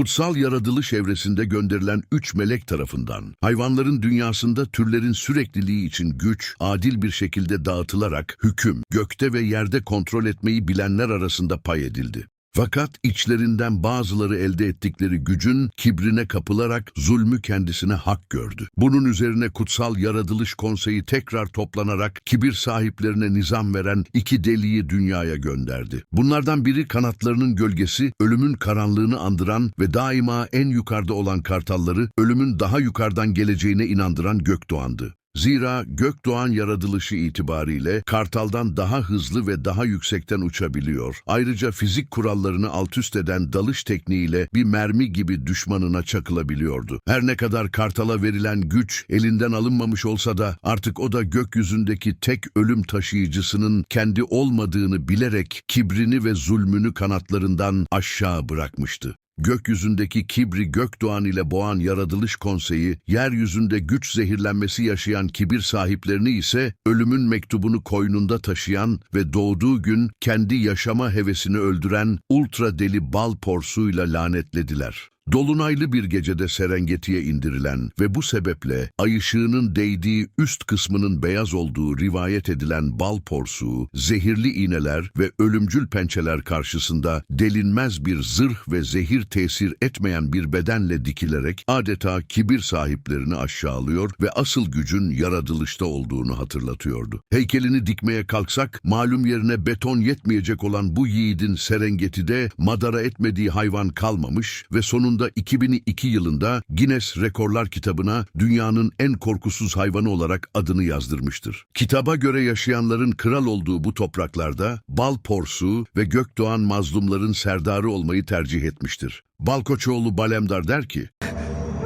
Kutsal yaratılış evresinde gönderilen üç melek tarafından hayvanların dünyasında türlerin sürekliliği için güç, adil bir şekilde dağıtılarak hüküm, gökte ve yerde kontrol etmeyi bilenler arasında pay edildi. Fakat içlerinden bazıları elde ettikleri gücün kibrine kapılarak zulmü kendisine hak gördü. Bunun üzerine Kutsal Yaratılış Konseyi tekrar toplanarak kibir sahiplerine nizam veren iki deliği dünyaya gönderdi. Bunlardan biri kanatlarının gölgesi, ölümün karanlığını andıran ve daima en yukarıda olan kartalları ölümün daha yukarıdan geleceğine inandıran Gökdoğan'dı. Zira gökdoğan yaratılışı itibariyle kartaldan daha hızlı ve daha yüksekten uçabiliyor. Ayrıca fizik kurallarını altüst eden dalış tekniğiyle bir mermi gibi düşmanına çakılabiliyordu. Her ne kadar kartala verilen güç elinden alınmamış olsa da artık o da gökyüzündeki tek ölüm taşıyıcısının kendi olmadığını bilerek kibrini ve zulmünü kanatlarından aşağı bırakmıştı. Gökyüzündeki kibri gökdoğan ile boğan yaratılış konseyi, yeryüzünde güç zehirlenmesi yaşayan kibir sahiplerini ise ölümün mektubunu koynunda taşıyan ve doğduğu gün kendi yaşama hevesini öldüren ultra deli bal porsuyla lanetlediler. Dolunaylı bir gecede Serengeti'ye indirilen ve bu sebeple ay ışığının değdiği üst kısmının beyaz olduğu rivayet edilen bal porsuğu, zehirli iğneler ve ölümcül pençeler karşısında delinmez bir zırh ve zehir tesir etmeyen bir bedenle dikilerek adeta kibir sahiplerini aşağılıyor ve asıl gücün yaratılışta olduğunu hatırlatıyordu. Heykelini dikmeye kalksak malum yerine beton yetmeyecek olan bu yiğidin Serengeti'de madara etmediği hayvan kalmamış ve sonunda 2002 yılında Guinness Rekorlar kitabına dünyanın en korkusuz hayvanı olarak adını yazdırmıştır. Kitaba göre yaşayanların kral olduğu bu topraklarda bal porsu ve gökdoğan mazlumların serdarı olmayı tercih etmiştir. Balkoçoğlu Balemdar der ki,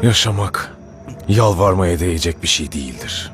Yaşamak yalvarmaya değecek bir şey değildir.